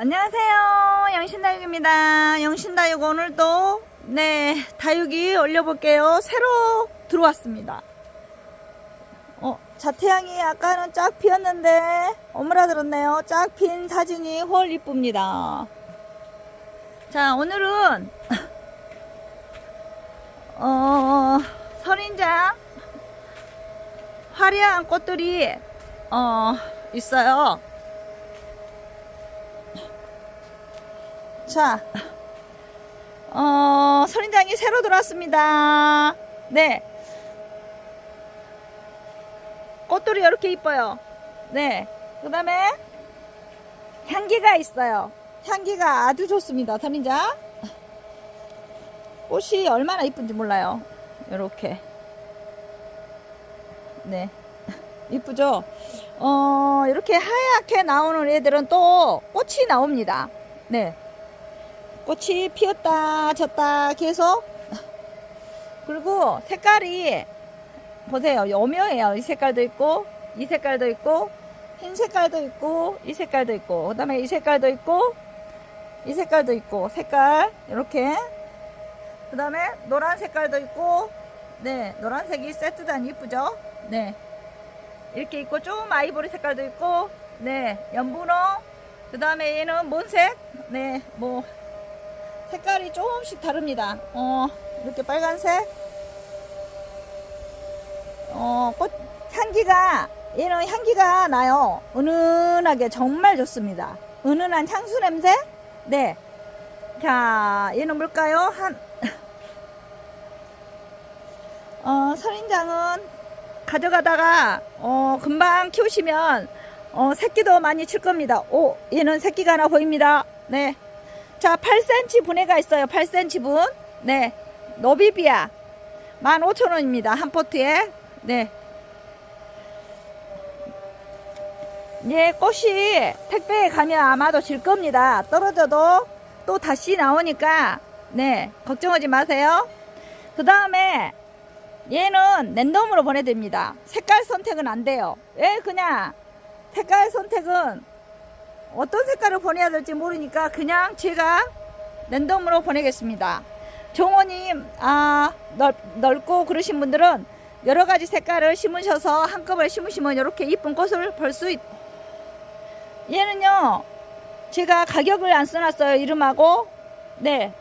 안녕하세요. 영신다육입니다. 영신다육 오늘도 네 다육이 올려볼게요. 새로 들어왔습니다. 어 자태양이 아까는 쫙 피었는데 오므라들었네요. 쫙 핀 사진이 홀 이쁩니다. 자 오늘은 어 설인장 화려한 꽃들이 어 있어요. 자, 어, 선인장이 새로 들어왔습니다. 네. 꽃들이 이렇게 이뻐요. 네. 그 다음에 향기가 있어요. 향기가 아주 좋습니다. 선인장. 꽃이 얼마나 이쁜지 몰라요. 이렇게. 네. 이쁘죠? 어, 이렇게 하얗게 나오는 애들은 또 꽃이 나옵니다. 네. 꽃이 피었다 졌다 계속. 그리고 색깔이 보세요. 오묘해요. 이 색깔도 있고 이 색깔도 있고 흰 색깔도 있고 이 색깔도 있고 그 다음에 이 색깔도 있고 이 색깔도 있고 색깔 이렇게. 그 다음에 노란 색깔도 있고 네 노란색이 세트단 이쁘죠? 네. 이렇게 있고 좀 아이보리 색깔도 있고 네 연분홍. 그 다음에 얘는 뭔색. 네뭐 색깔이 조금씩 다릅니다. 어, 이렇게 빨간색. 어, 꽃, 향기가, 얘는 향기가 나요. 은은하게 정말 좋습니다. 은은한 향수 냄새? 네. 자, 얘는 뭘까요? 한, 어, 선인장은 가져가다가, 어, 금방 키우시면, 어, 새끼도 많이 칠 겁니다. 오, 얘는 새끼가 하나 보입니다. 네. 자, 8cm 분해가 있어요. 8cm 분. 네. 노비비아. 15,000원입니다. 한 포트에. 네. 예, 꽃이 택배에 가면 아마도 질 겁니다. 떨어져도 또 다시 나오니까, 네. 걱정하지 마세요. 그 다음에, 얘는 랜덤으로 보내드립니다. 색깔 선택은 안 돼요. 왜 그냥, 색깔 선택은 어떤 색깔을 보내야 될지 모르니까 그냥 제가 랜덤으로 보내겠습니다. 종호님, 아, 넓, 넓고 그러신 분들은 여러 가지 색깔을 심으셔서 한꺼번에 심으시면 이렇게 이쁜 꽃을 볼 수 있, 얘는요, 제가 가격을 안 써놨어요. 이름하고. 네.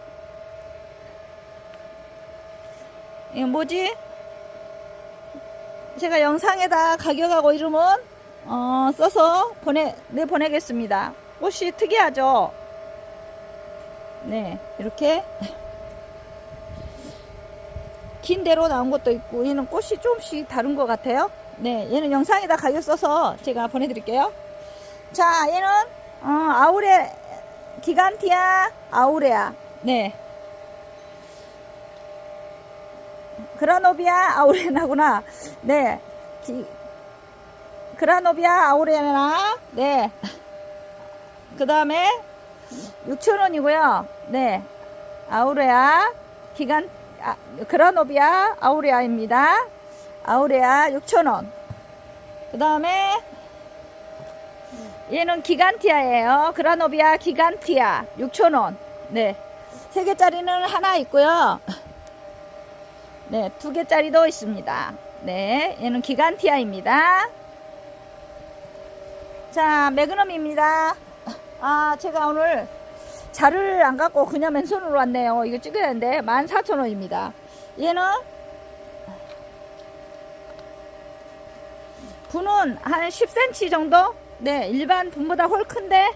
이거 뭐지? 제가 영상에다 가격하고 이름은 어, 써서 보내, 네, 보내겠습니다. 꽃이 특이하죠? 네, 이렇게. 긴 대로 나온 것도 있고, 얘는 꽃이 조금씩 다른 것 같아요. 네, 얘는 영상에다 가격 써서 제가 보내드릴게요. 자, 얘는, 어, 아우레, 기간티아 아우레아. 네. 그라노비아 아우레나구나. 네. 기, 그라노비아 아우레나 네. 그 다음에 6,000원이고요. 네. 아우레아 기간 아, 그라노비아 아우레아입니다. 아우레아 6,000원. 그 다음에 얘는 기간티아예요. 그라노비아 기간티아 6,000원. 네. 세 개짜리는 하나 있고요. 네, 두 개짜리도 있습니다. 네, 얘는 기간티아입니다. 자, 매그넘입니다. 아, 제가 오늘 자를 안 갖고 그냥 맨손으로 왔네요. 이거 찍어야 되는데 14,000원입니다. 얘는 분은 한 10cm 정도? 네, 일반 분보다 훨 큰데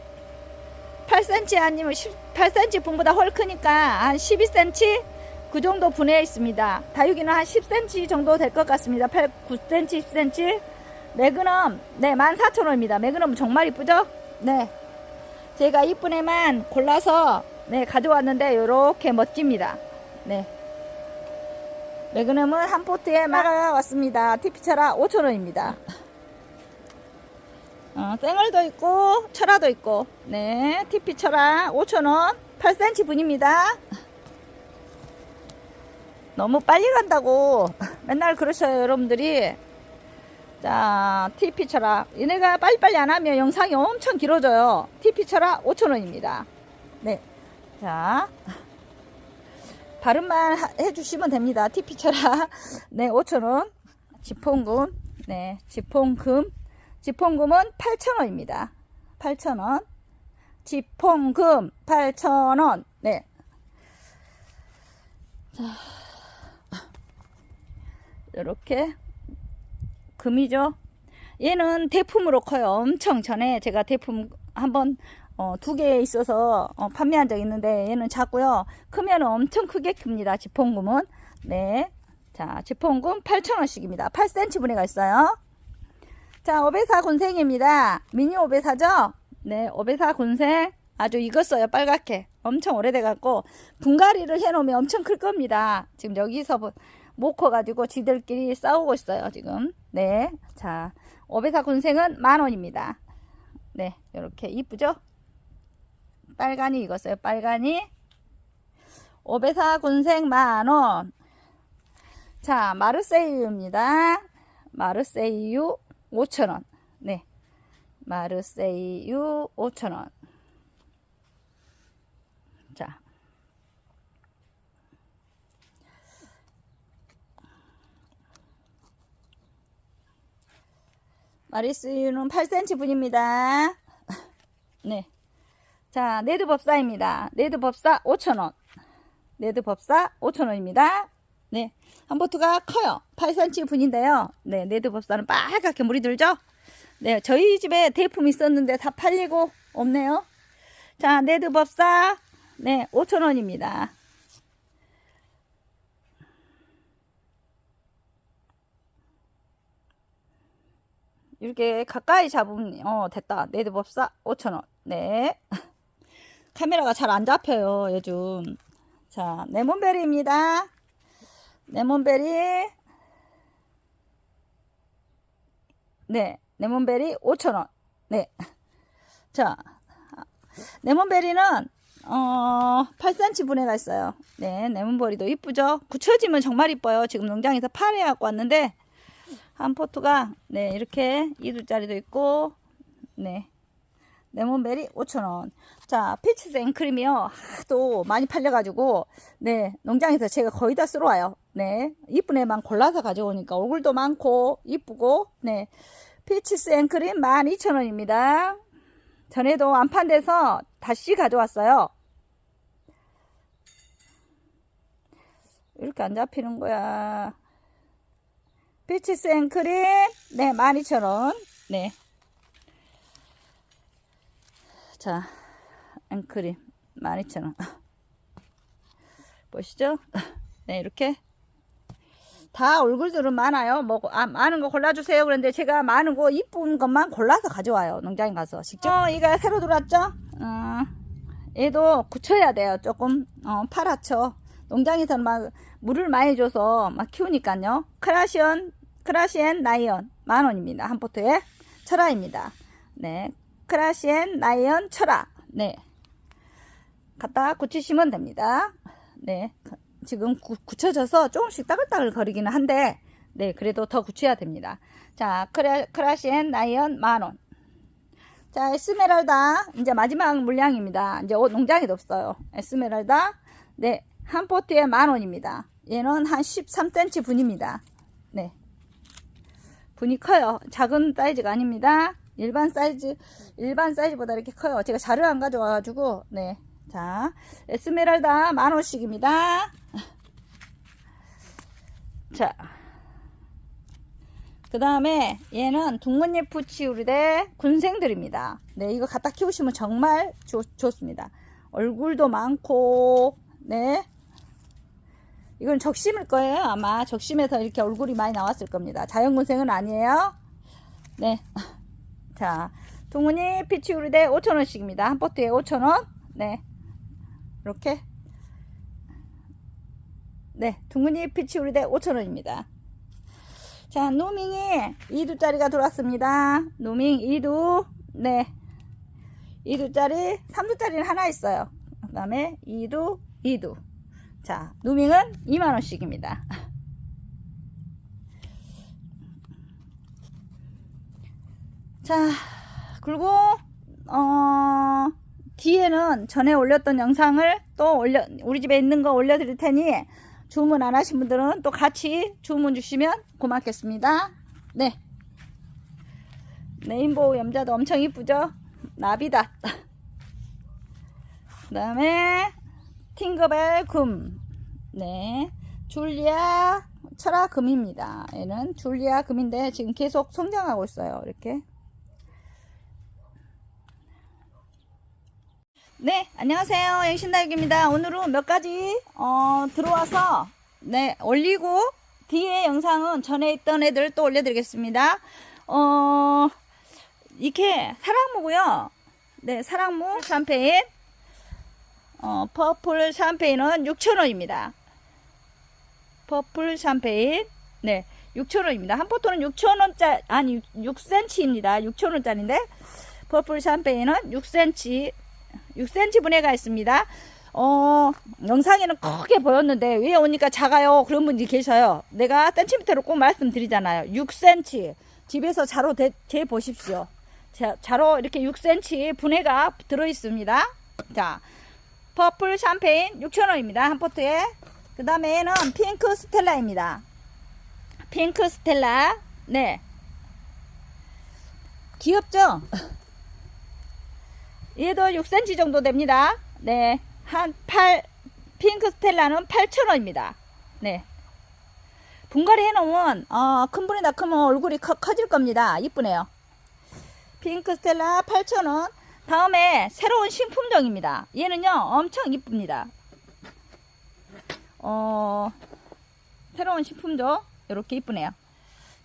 8cm 아니면 18cm 분보다 훨 크니까 한 12cm 그 정도 분해 있습니다. 다육이는 한 10cm 정도 될 것 같습니다. 8, 9cm, 10cm. 매그넘, 네, 14,000원입니다. 매그넘 정말 이쁘죠? 네. 제가 이쁜 애만 골라서, 네, 가져왔는데, 요렇게 멋집니다. 네. 매그넘은 한 포트에 막아 왔습니다. 티피차라 5,000원입니다. 어, 땡얼도 있고, 철화도 있고, 네, 티피 철화 5,000원, 8cm 분입니다. 너무 빨리 간다고 맨날 그러셔요, 여러분들이. 자, TP 쳐라. 얘네가 빨리빨리 안 하면 영상이 엄청 길어져요. TP 쳐라 5,000원입니다. 네. 자. 발음만 하- 해주시면 됩니다. TP 쳐라. 네, 5,000원. 지폰금. 네, 지폰금. 지폰금은 8,000원입니다. 8,000원. 지폰금 8,000원. 네. 자. 이렇게 금이죠. 얘는 대품으로 커요. 엄청 전에 제가 대품 한번 어, 두 개 있어서 어, 판매한 적 있는데 얘는 작고요. 크면 엄청 크게 큽니다. 지폰금은. 네. 자, 지폰금 8,000원씩입니다. 8cm 분해가 있어요. 자, 오베사 군생입니다. 미니 오베사죠? 네, 오베사 군생. 아주 익었어요. 빨갛게. 엄청 오래돼갖고, 분갈이를 해놓으면 엄청 클 겁니다. 지금 여기서 보- 못 커가지고 지들끼리 싸우고 있어요. 지금. 네. 자, 오베사 군생은 만 원입니다. 네, 이렇게 이쁘죠? 빨간이 익었어요. 빨간이. 오베사 군생 만 원. 자, 마르세유입니다. 마르세유 5,000원. 네. 마르세유 5,000원. 자. 마리스유는 8cm 분입니다. 네. 자, 네드 법사입니다. 네드 법사 5,000원. 네드 법사 5,000원입니다. 네. 한보트가 커요. 8cm 분인데요. 네, 네드 법사는 빨갛게 물이 들죠? 네, 저희 집에 대품이 있었는데 다 팔리고 없네요. 자, 네드 법사. 네, 5,000원입니다. 이렇게 가까이 잡으면, 어, 됐다. 네드 법사 5,000원. 네. 카메라가 잘 안 잡혀요, 요즘. 자, 레몬베리입니다. 레몬베리. 네, 레몬베리 5,000원. 네. 자, 레몬베리는, 어, 8cm 분해가 있어요. 네, 레몬베리도 이쁘죠? 굳혀지면 정말 이뻐요. 지금 농장에서 파래 갖고 왔는데, 한 포트가, 네, 이렇게 2두짜리도 있고, 네. 레몬베리 5,000원. 자, 피치스 앵크림이요. 하도 많이 팔려가지고, 네, 농장에서 제가 거의 다 쓸어와요. 네, 이쁜 애만 골라서 가져오니까 얼굴도 많고, 이쁘고, 네. 피치스 앵크림 12,000원입니다. 전에도 안판 데서 다시 가져왔어요. 이렇게 안 잡히는 거야. 피치스 앵크림, 네, 12,000원. 네. 자, 앵크림 12,000원. 보시죠? 네, 이렇게. 다 얼굴들은 많아요. 뭐, 아, 많은 거 골라주세요. 그런데 제가 많은 거, 이쁜 것만 골라서 가져와요. 농장에 가서. 직접. 어, 이가 새로 들어왔죠? 어, 얘도 굳혀야 돼요. 조금, 어, 파랗죠? 농장에서는 막, 물을 많이 줘서 막 키우니까요. 크라시언, 크라시엔 나이언. 만 원입니다. 한 포트에. 철화입니다. 네. 크라시엔 나이언 철화. 네. 갖다 굳히시면 됩니다. 네. 지금 구, 굳혀져서 조금씩 따글따글 거리기는 한데, 네. 그래도 더 굳혀야 됩니다. 자, 크라, 크라시엔 나이언 만원. 자, 에스메랄다. 이제 마지막 물량입니다. 이제 옷 농장에도 없어요. 에스메랄다. 네. 한 포트에 만원입니다. 얘는 한 13cm 분입니다. 네. 분이 커요. 작은 사이즈가 아닙니다. 일반 사이즈, 일반 사이즈보다 이렇게 커요. 제가 자를 안 가져와가지고, 네. 자, 에스메랄다 만원씩입니다. 자. 그 다음에 얘는 둥근잎 푸치우리대 군생들입니다. 네, 이거 갖다 키우시면 정말 좋, 좋습니다. 얼굴도 많고, 네. 이건 적심일 거예요. 아마 적심에서 이렇게 얼굴이 많이 나왔을 겁니다. 자연군생은 아니에요. 네. 자, 둥근잎 피치우리대 5,000원씩입니다. 한 포트에 5,000원. 네. 이렇게. 네, 둥근잎 피치우리대 5,000원입니다. 자, 노밍이 2두짜리가 들어왔습니다. 노밍 2두. 네. 2두짜리, 3두짜리는 하나 있어요. 그 다음에 2두, 2두. 자, 누밍은 2만원씩입니다. 자, 그리고, 어, 뒤에는 전에 올렸던 영상을 또 올려, 우리 집에 있는 거 올려드릴 테니 주문 안 하신 분들은 또 같이 주문 주시면 고맙겠습니다. 네. 레인보우 염자도 엄청 이쁘죠? 나비다. 그 다음에 팅거벨 금. 네. 줄리아 철화 금입니다. 얘는 줄리아 금인데 지금 계속 성장하고 있어요. 이렇게. 네, 안녕하세요. 영신다육입니다. 오늘은 몇 가지 어, 들어와서 네 올리고 뒤에 영상은 전에 있던 애들 또 올려드리겠습니다. 어 이렇게 사랑무고요. 네, 사랑무 샴페인. 어, 퍼플 샴페인은 6,000원입니다. 퍼플 샴페인. 네, 6,000원입니다. 한 포토는 6,000원짜리, 아니, 6cm입니다. 6,000원짜리인데, 퍼플 샴페인은 6cm, 6cm 분해가 있습니다. 어, 영상에는 크게 보였는데, 왜 오니까 작아요? 그런 분들이 계셔요. 내가 센티미터로 꼭 말씀드리잖아요. 6cm. 집에서 자로 대, 재 보십시오. 자, 자로 이렇게 6cm 분해가 들어 있습니다. 자, 퍼플 샴페인 6,000원입니다. 한 포트에. 그 다음에 얘는 핑크 스텔라입니다. 핑크 스텔라. 네. 귀엽죠? 얘도 6cm 정도 됩니다. 네. 한 8, 핑크 스텔라는 8,000원입니다. 네. 분갈이 해놓으면, 어, 큰 불이나 크면 얼굴이 커, 커질 겁니다. 이쁘네요. 핑크 스텔라 8,000원. 다음에 새로운 신품종입니다. 얘는요, 엄청 이쁩니다. 어, 새로운 신품종. 이렇게 이쁘네요.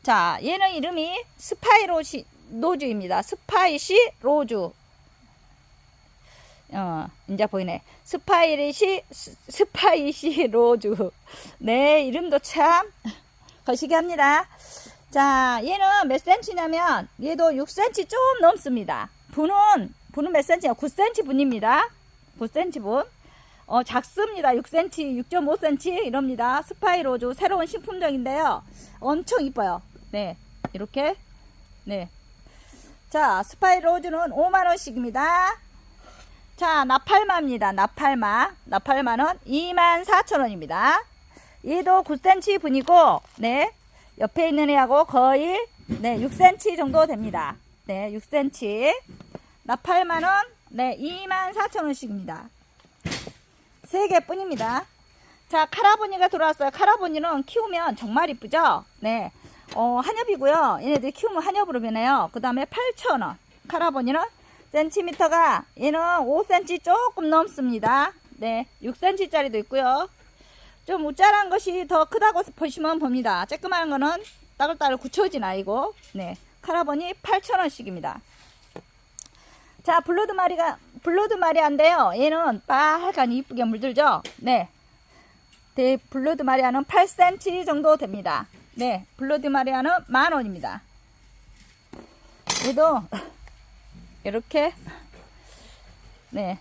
자, 얘는 이름이 스파이로시 노즈입니다. 스파이시 로즈. 어, 이제 보이네. 스파이시, 스- 스파이시 로즈. 네, 이름도 참 거시기 합니다. 자, 얘는 몇 cm냐면, 얘도 6cm 좀 넘습니다. 분은, 분은 몇 cm야? 9cm 분입니다. 9cm 분. 어, 작습니다. 6cm, 6.5cm 이럽니다. 스파이로즈 새로운 신품종인데요. 엄청 이뻐요. 네, 이렇게. 네. 자, 스파이로즈는 5만원씩입니다. 자, 나팔마입니다. 나팔마. 나팔마는 24,000원입니다. 얘도 9cm 분이고, 네. 옆에 있는 애하고 거의, 네, 6cm 정도 됩니다. 네, 6cm. 나팔마는, 네, 24,000원씩입니다. 세 개뿐입니다. 자, 카라보니가 들어왔어요. 카라보니는 키우면 정말 이쁘죠? 네. 어, 한엽이고요. 얘네들 키우면 한엽으로 변해요. 그 다음에 8,000원. 카라보니는 센티미터가 얘는 5cm 조금 넘습니다. 네. 6cm짜리도 있고요. 좀 우짜란 것이 더 크다고 보시면 봅니다. 쬐끄만 거는 따글따글 굳혀진 아이고, 네. 카라보니 8,000원씩입니다. 자, 블러드 마리가, 블러드 마리아인데요. 얘는 빨간 이쁘게 물들죠? 네. 네, 블러드 마리아는 8cm 정도 됩니다. 네, 블러드 마리아는 만 원입니다. 얘도, 이렇게, 네.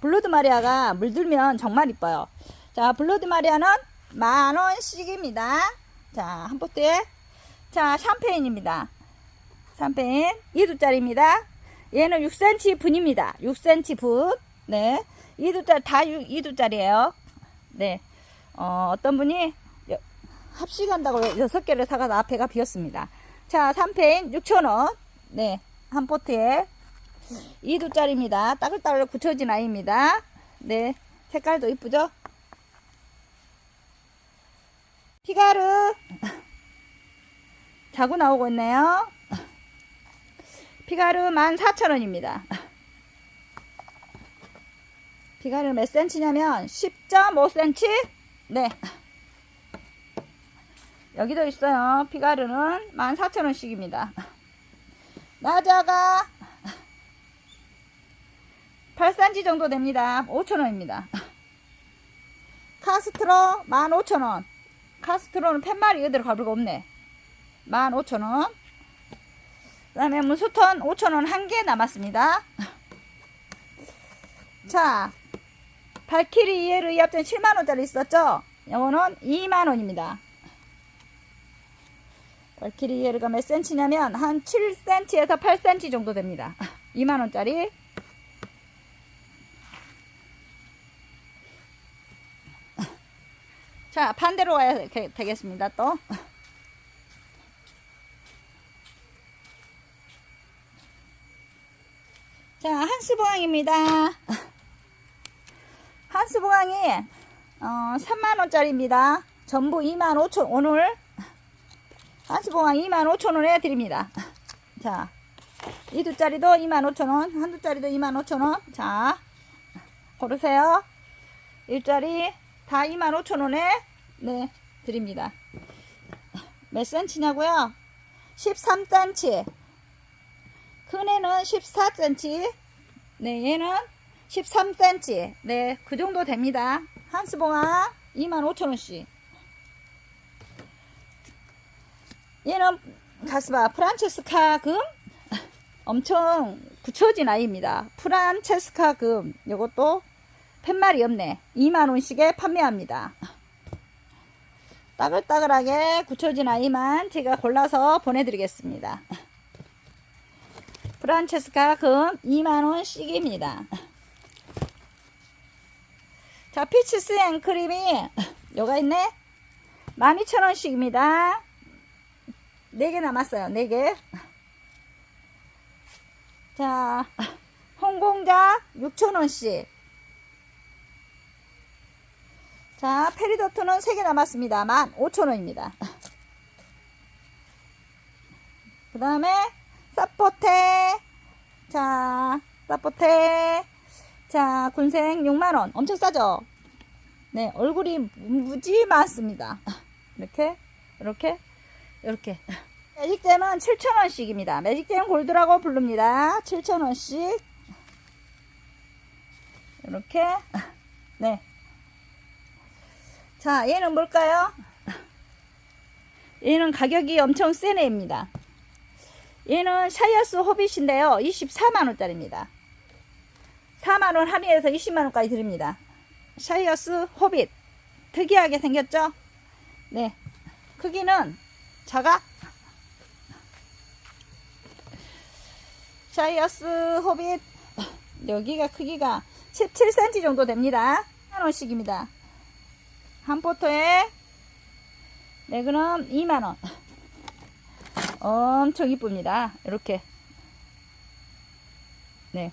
블러드 마리아가 물들면 정말 이뻐요. 자, 블러드 마리아는 만 원씩입니다. 자, 한 포트에. 자, 샴페인입니다. 샴페인 2두짜리입니다. 얘는 6cm 분입니다. 6cm 분. 네. 2두짜리, 다 2두짜리예요 네. 어, 어떤 분이 여- 합식한다고 6개를 사가서 앞에가 비었습니다. 자, 샴페인 6,000원. 네. 한 포트에 2두짜리입니다. 따글따글 굳혀진 아이입니다. 네. 색깔도 이쁘죠? 피가르. 자고 나오고 있네요. 피가르 14,000원입니다. 피가르 몇 센치냐면 10.5cm? 네. 여기도 있어요. 피가르는 14,000원씩입니다. 나자가 8cm 정도 됩니다. 5,000원입니다. 카스트로 15,000원. 카스트로는 팻말이 이대로 가불가 없네. 15,000원. 그 다음에 문수턴 5,000원 한 개 남았습니다. 자, 발키리 이해를 이합전 7만원짜리 있었죠? 이거는 2만원입니다. 발키리 예르가 몇 센치냐면 한 7cm에서 8cm 정도 됩니다. 2만원짜리. 자, 반대로 와야 되- 되겠습니다, 또. 자, 한스보항입니다. 한스보항이, 어, 3만원짜리입니다. 전부 2만 5천, 오늘, 한스보항 2만 5천원에 드립니다. 자, 이 두 짜리도 2만 5천원, 한 두 짜리도 2만 5천원. 자, 고르세요. 1짜리 다 2만 5천원에, 네, 드립니다. 몇 센치냐고요? 13cm. 큰 애는 14cm. 네, 얘는 13cm. 네, 그 정도 됩니다. 한 스봉아 25,000원씩. 얘는 가스바 프란체스카 금 엄청 굳혀진 아이입니다. 프란체스카 금 요것도 팻말이 없네. 2만원씩에 판매합니다. 따글따글하게 굳혀진 아이만 제가 골라서 보내드리겠습니다. 프란체스카 금 2만원씩입니다. 자, 피치스 앤크림이 요가 있네. 12,000원씩입니다. 4개 남았어요. 4개. 자, 홍공자 6,000원씩. 자, 페리도트는 3개 남았습니다. 15,000원입니다. 그 다음에 사포테 자 사포테 자 군생 6만원. 엄청 싸죠? 네 얼굴이 무지 많습니다. 이렇게 이렇게 이렇게. 매직잼은 7,000원씩입니다. 매직잼 골드라고 부릅니다. 7,000원씩. 이렇게. 네. 자, 얘는 뭘까요? 얘는 가격이 엄청 센 애입니다. 얘는 샤이어스 호빗인데요. 24만원짜리입니다. 4만원 할인해서 20만원까지 드립니다. 샤이어스 호빗. 특이하게 생겼죠? 네. 크기는 작아? 샤이어스 호빗. 여기가 크기가 17cm 정도 됩니다. 만원씩입니다. 한 포토에 네 그럼 2만원 엄청 이쁩니다. 이렇게. 네.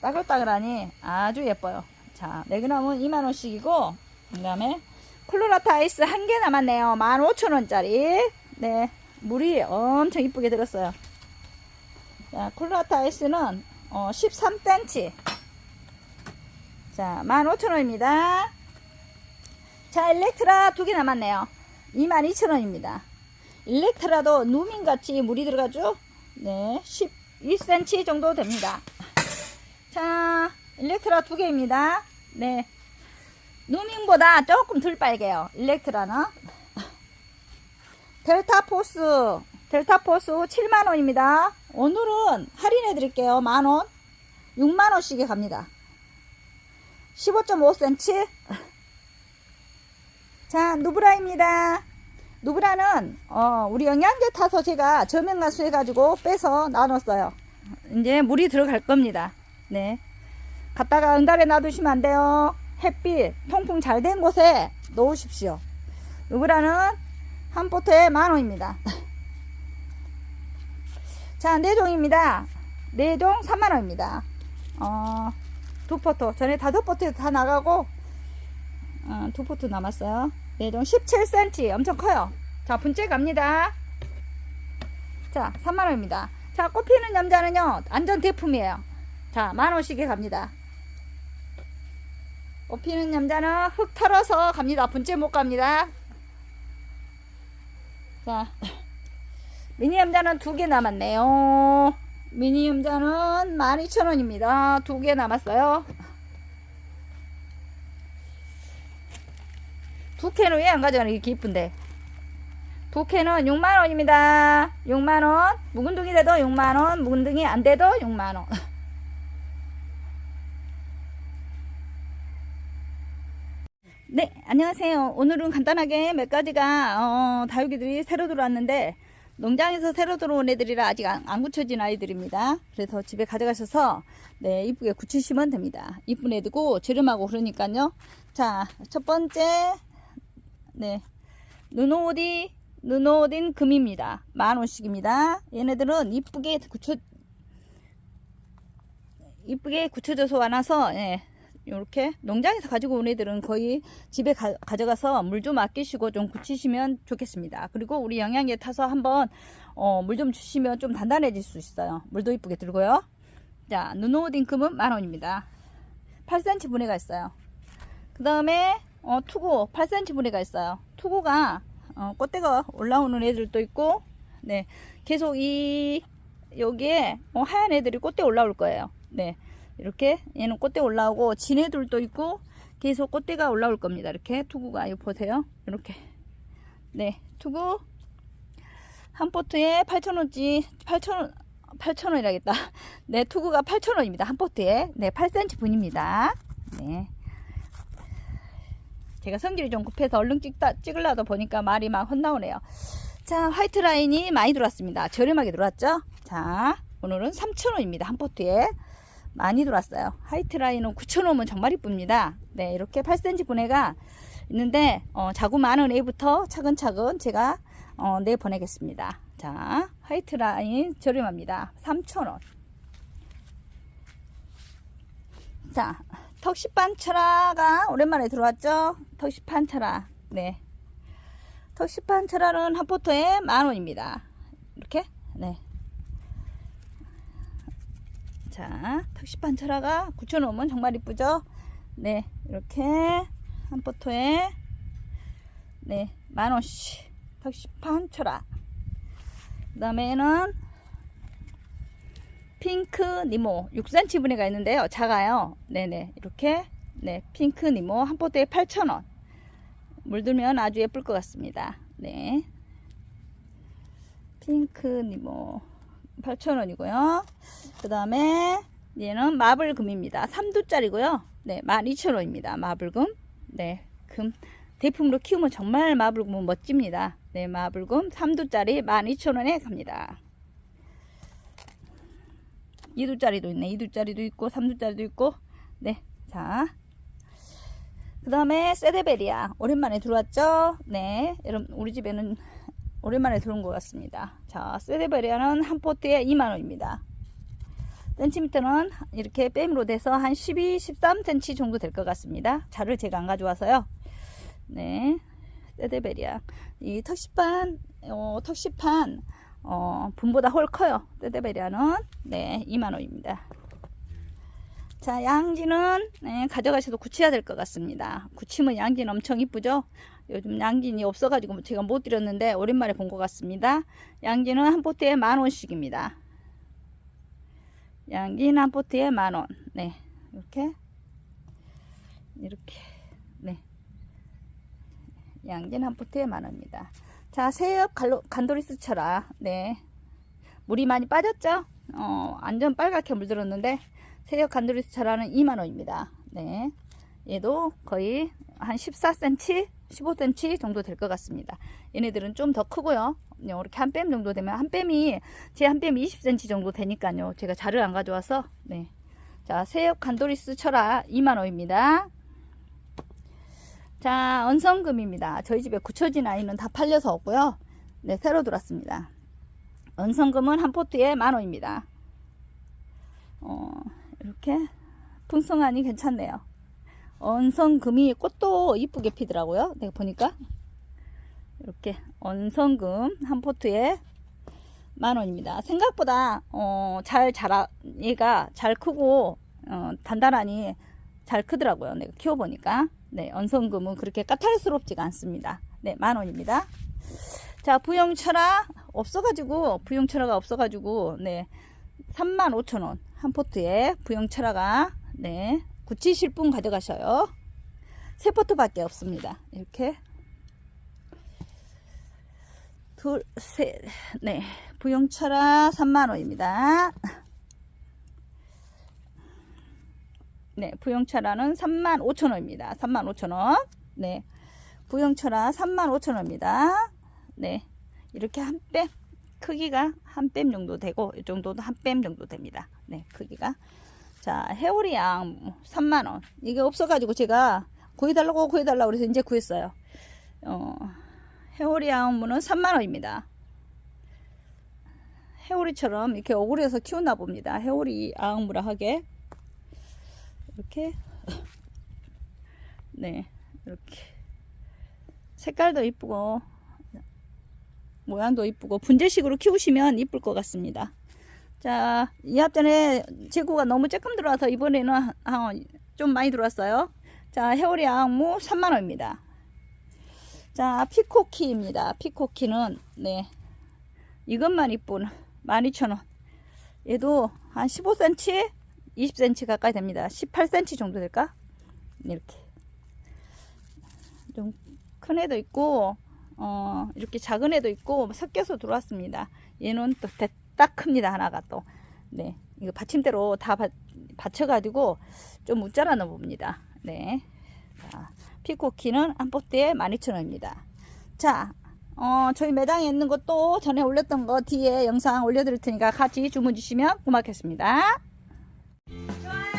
따글따글하니 아주 예뻐요. 자 4g은 2만원씩이고 그 다음에 콜로라타 아이스 한 개 남았네요. 15,000원짜리. 네. 물이 엄청 이쁘게 들었어요. 자 콜로라타 아이스는 어, 13cm 자 15,000원입니다. 자, 일렉트라 두 개 남았네요. 22,000원입니다. 일렉트라도 누민같이 물이 들어가죠? 네, 12cm 정도 됩니다. 자, 일렉트라 두 개입니다. 네. 누민보다 조금 덜 빨개요. 일렉트라는. 델타포스, 델타포스 7만원입니다. 오늘은 할인해 드릴게요. 만원. 6만원씩에 갑니다. 15.5cm. 자, 누브라입니다. 누브라는 어, 우리 영양제 타서 제가 저면가수 해가지고 빼서 나눴어요. 이제 물이 들어갈 겁니다. 네. 갖다가 응달에 놔두시면 안 돼요. 햇빛, 통풍 잘 된 곳에 놓으십시오. 누브라는 한 포트에 만 원입니다. 자, 네 종입니다. 네 종 3만 원입니다. 어, 두 포트. 전에 다섯 포트 다 나가고 어, 두 포트 남았어요. 내종 17cm 엄청 커요. 자 분째 갑니다. 자 3만원입니다. 자 꽃피는 남자는요 안전 대품이에요. 자 만원씩에 갑니다. 꽃피는 남자는 흙 털어서 갑니다. 분째 못 갑니다. 자 미니 남자는 두 개 남았네요. 미니 남자는 12,000원입니다. 두 개 남았어요. 두 캔은 왜안 가져가는 게 기쁜데 두 캔은 6만원입니다 6만원 묵은둥이 돼도 6만원 묵은둥이 안 돼도 6만원 네, 안녕하세요. 오늘은 간단하게 몇 가지가 어, 다육이들이 새로 들어왔는데 농장에서 새로 들어온 애들이라 아직 안, 안 굳혀진 아이들입니다. 그래서 집에 가져가셔서 네 이쁘게 굳히시면 됩니다. 이쁜 애들고 저렴하고 그러니까요. 자, 첫 번째 네 눈오디 눈오딘 금입니다. 만 원씩입니다. 얘네들은 이쁘게 굳혀 이쁘게 굳혀져서 와놔서 예, 이렇게 농장에서 가지고 온 애들은 거의 집에 가, 져가서 물 좀 아끼시고 좀 굳히시면 좋겠습니다. 그리고 우리 영양제 타서 한번 어, 물 좀 주시면 좀 단단해질 수 있어요. 물도 이쁘게 들고요. 자, 누노딩금은 만 원입니다. 8cm 분해가 있어요. 그 다음에 어, 투구 8cm 분해가 있어요. 투구가 어, 꽃대가 올라오는 애들도 있고, 네, 계속 이 여기에 어, 하얀 애들이 꽃대 올라올 거예요. 네, 이렇게 얘는 꽃대 올라오고 진 애들도 있고 계속 꽃대가 올라올 겁니다. 이렇게 투구가 이거 보세요. 이렇게 네, 투구 한 포트에 8,000원치 8,000원 8,000원이라겠다. 네, 투구가 8,000원입니다. 한 포트에. 네, 8cm 분입니다. 네. 제가 성질이 좀 급해서 얼른 찍다, 찍으려다 보니까 말이 막 헛나오네요. 자, 화이트 라인이 많이 들어왔습니다. 저렴하게 들어왔죠? 자, 오늘은 3,000원입니다. 한 포트에. 많이 들어왔어요. 화이트 라인은 9,000원이면 정말 이쁩니다. 네, 이렇게 8cm 분해가 있는데, 어, 자구 많은 애부터 차근차근 제가, 어, 내보내겠습니다. 자, 화이트 라인 저렴합니다. 3,000원. 자, 턱시판 철화가 오랜만에 들어왔죠? 턱시판 철화. 네. 턱시판 철화는 한 포토에 만 원입니다. 이렇게, 네. 자, 턱시판 철화가 9,000원이면 정말 이쁘죠? 네, 이렇게 한 포토에 네, 만 원씩 턱시판 철화. 그 다음에는 핑크 니모 6cm 분해가 있는데요. 작아요. 네네. 이렇게 네 핑크 니모 한 포대에 8,000원. 물들면 아주 예쁠 것 같습니다. 네. 핑크 니모 8,000원이고요. 그 다음에 얘는 마블금입니다. 3두짜리고요. 네, 12,000원입니다. 마블금. 네, 금. 대품으로 키우면 정말 마블금은 멋집니다. 네, 마블금 3두짜리 12,000원에 갑니다. 2두짜리도 있네. 2두짜리도 있고 3두짜리도 있고 네. 자. 그 다음에 세데베리아 오랜만에 들어왔죠? 네. 여러분 우리 집에는 오랜만에 들어온 것 같습니다. 자, 세데베리아는 한 포트에 2만원입니다. 센티미터는 이렇게 뺨으로 돼서 한 12, 13cm 정도 될 것 같습니다. 자를 제가 안 가져와서요. 네. 세데베리아. 이 턱시판, 어, 턱시판, 어, 분보다 훨 커요. 세데베리아는. 네, 2만원입니다. 자, 양지는, 네, 가져가셔도 굳혀야 될 것 같습니다. 굳히면 양지는 엄청 이쁘죠? 요즘 양진이 없어가지고 제가 못 드렸는데, 오랜만에 본 것 같습니다. 양지는 한 포트에 만 원씩입니다. 양진 한 포트에 만 원. 네, 이렇게. 이렇게. 네. 양진 한 포트에 만 원입니다. 자, 새엽 갈로, 간도리스 철아. 네. 물이 많이 빠졌죠? 어, 완전 빨갛게 물들었는데, 새엽 간도리스 철아는 2만원입니다. 네. 얘도 거의 한 14cm, 15cm 정도 될 것 같습니다. 얘네들은 좀 더 크고요. 이렇게 한 뺨 정도 되면, 한 뺨이, 제 한 뺨이 20cm 정도 되니까요. 제가 자를 안 가져와서, 네. 자, 새엽 간도리스 철아 2만원입니다. 자, 언성금입니다. 저희 집에 굳혀진 아이는 다 팔려서 없고요. 네, 새로 들어왔습니다. 언성금은 한 포트에 만 원입니다. 어, 이렇게 풍성하니 괜찮네요. 언성금이 꽃도 이쁘게 피더라고요. 내가 보니까. 이렇게 언성금 한 포트에 만 원입니다. 생각보다 어, 잘 자라 얘가 잘 크고 어, 단단하니 잘 크더라고요. 내가 키워보니까. 네, 언성금은 그렇게 까탈스럽지가 않습니다. 네, 만 원입니다. 자, 부영철화 없어가지고, 부영철화가 없어가지고, 네, 3만 5천 원. 한 포트에 부영철화가, 네, 굳히실 분 가져가셔요. 세 포트밖에 없습니다. 이렇게. 둘, 셋, 네. 부영철화 3만 원입니다. 네, 부영차라는 35,000원입니다. 35,000원. 네. 부영철아 35,000원입니다. 네. 이렇게 한 뺨, 크기가 한 뺨 정도 되고, 이 정도도 한 뺨 정도 됩니다. 네, 크기가. 자, 해오리양 3만원. 이게 없어가지고 제가 구해달라고 구해달라고 그래서 이제 구했어요. 어, 해오리양 무는 3만원입니다. 해오리처럼 이렇게 오그려서 키우나 봅니다. 해오리 아흥무라 하게. 이렇게. 네, 이렇게. 색깔도 이쁘고, 모양도 이쁘고, 분재식으로 키우시면 이쁠 것 같습니다. 자, 이 앞전에 재고가 너무 조금 들어와서 이번에는 한- 좀 많이 들어왔어요. 자, 해오리 아흥무 3만원입니다. 자, 피코키입니다. 피코키는, 네. 이것만 이쁜 12,000원. 얘도 한 15cm, 20cm 가까이 됩니다. 18cm 정도 될까? 이렇게. 좀 큰 애도 있고, 어, 이렇게 작은 애도 있고, 섞여서 들어왔습니다. 얘는 또 딱 큽니다. 하나가 또. 네. 이거 받침대로 다 받, 받쳐가지고 좀 웃자라 넣어봅니다. 네. 자, 피코키는 한 포대에 12,000원입니다. 자, 어, 저희 매장에 있는 것도 전에 올렸던 거 뒤에 영상 올려드릴 테니까 같이 주문 주시면 고맙겠습니다. 좋.